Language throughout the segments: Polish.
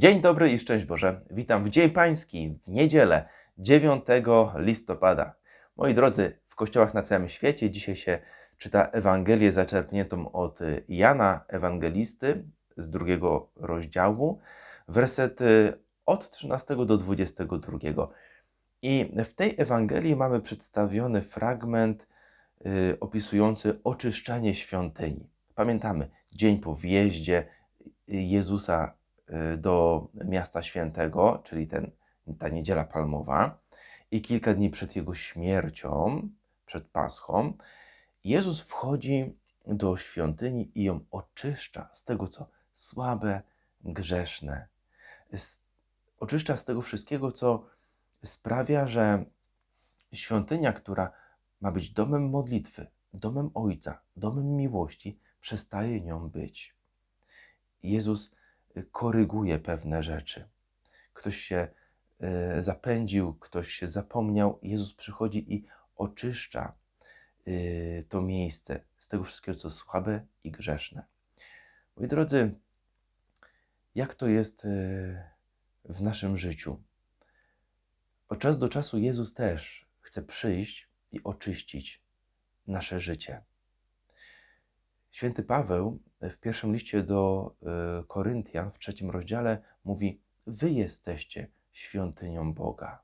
Dzień dobry i szczęść Boże. Witam w Dzień Pański w niedzielę 9 listopada. Moi drodzy, w kościołach na całym świecie dzisiaj się czyta Ewangelię zaczerpniętą od Jana Ewangelisty z drugiego rozdziału, wersety od 13 do 22. I w tej Ewangelii mamy przedstawiony fragment y, opisujący oczyszczanie świątyni. Pamiętamy dzień po wjeździe Jezusa do miasta świętego, czyli ten, ta niedziela palmowa, i kilka dni przed jego śmiercią, przed Paschą, Jezus wchodzi do świątyni i ją oczyszcza z tego, co słabe, grzeszne. Oczyszcza z tego wszystkiego, co sprawia, że świątynia, która ma być domem modlitwy, domem Ojca, domem miłości, przestaje nią być. Jezus koryguje pewne rzeczy. Ktoś się e, zapędził, ktoś się zapomniał. Jezus przychodzi i oczyszcza e, to miejsce z tego wszystkiego, co słabe i grzeszne. Moi drodzy, jak to jest e, w naszym życiu? Od czasu do czasu Jezus też chce przyjść i oczyścić nasze życie. Święty Paweł w pierwszym liście do y, Koryntian w trzecim rozdziale mówi: Wy jesteście świątynią Boga.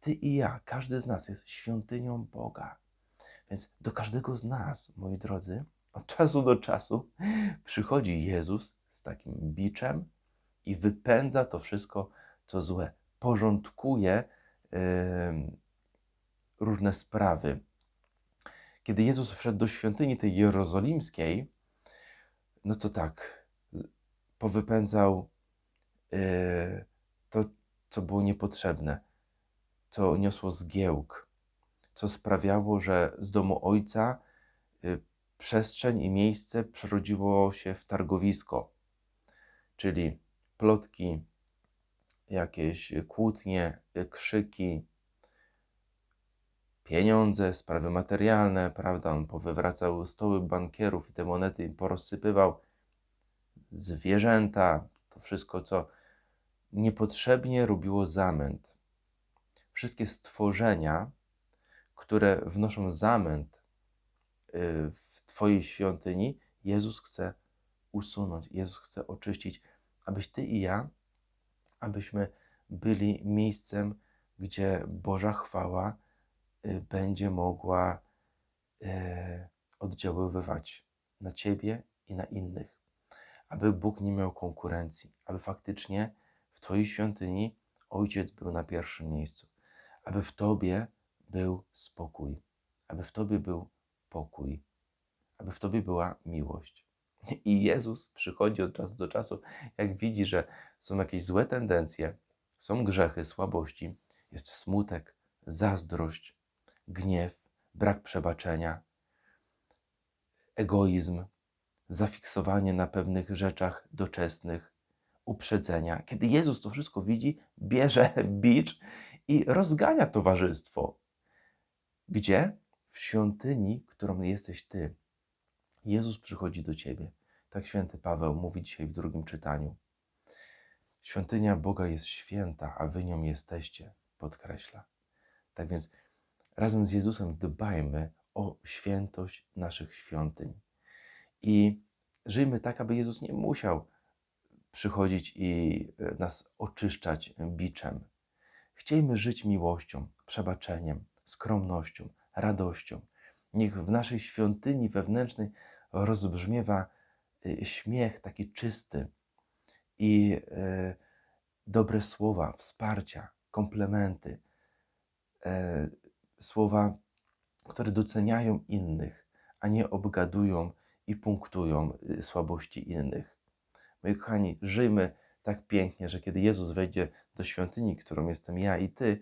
Ty i ja, każdy z nas jest świątynią Boga. Więc do każdego z nas, moi drodzy, od czasu do czasu przychodzi Jezus z takim biczem i wypędza to wszystko, co złe. Porządkuje yy, różne sprawy kiedy Jezus wszedł do świątyni tej jerozolimskiej, no to tak, powypędzał yy, to, co było niepotrzebne, co niosło zgiełk, co sprawiało, że z domu ojca yy, przestrzeń i miejsce przerodziło się w targowisko, czyli plotki, jakieś kłótnie, krzyki, pieniądze, sprawy materialne, prawda? On powywracał stoły bankierów i te monety porozsypywał. Zwierzęta, to wszystko, co niepotrzebnie robiło zamęt. Wszystkie stworzenia, które wnoszą zamęt y, w Twojej świątyni, Jezus chce usunąć, Jezus chce oczyścić, abyś Ty i ja, abyśmy byli miejscem, gdzie Boża chwała będzie mogła e, oddziaływać na ciebie i na innych. Aby Bóg nie miał konkurencji, aby faktycznie w Twojej świątyni Ojciec był na pierwszym miejscu, aby w Tobie był spokój, aby w Tobie był pokój, aby w Tobie była miłość. I Jezus przychodzi od czasu do czasu, jak widzi, że są jakieś złe tendencje, są grzechy, słabości, jest smutek, zazdrość, gniew, brak przebaczenia, egoizm, zafiksowanie na pewnych rzeczach doczesnych, uprzedzenia. Kiedy Jezus to wszystko widzi, bierze bicz i rozgania towarzystwo. Gdzie? W świątyni, którą jesteś Ty. Jezus przychodzi do Ciebie. Tak święty Paweł mówi dzisiaj w drugim czytaniu. Świątynia Boga jest święta, a Wy nią jesteście, podkreśla. Tak więc razem z Jezusem dbajmy o świętość naszych świątyń. I żyjmy tak, aby Jezus nie musiał przychodzić i e, nas oczyszczać biczem. Chciejmy żyć miłością, przebaczeniem, skromnością, radością. Niech w naszej świątyni wewnętrznej rozbrzmiewa e, śmiech taki czysty i e, dobre słowa, wsparcia, komplementy, słowa, które doceniają innych, a nie obgadują i punktują y, słabości innych. Moi kochani, żyjmy tak pięknie, że kiedy Jezus wejdzie do świątyni, którą jestem ja i Ty,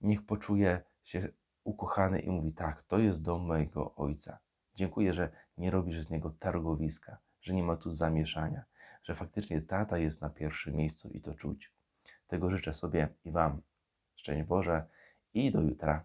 niech poczuje się ukochany i mówi: Tak, to jest dom mojego Ojca. Dziękuję, że nie robisz z niego targowiska, że nie ma tu zamieszania, że faktycznie tata jest na pierwszym miejscu i to czuć. Tego życzę sobie i Wam. Szczęść Boże i do jutra.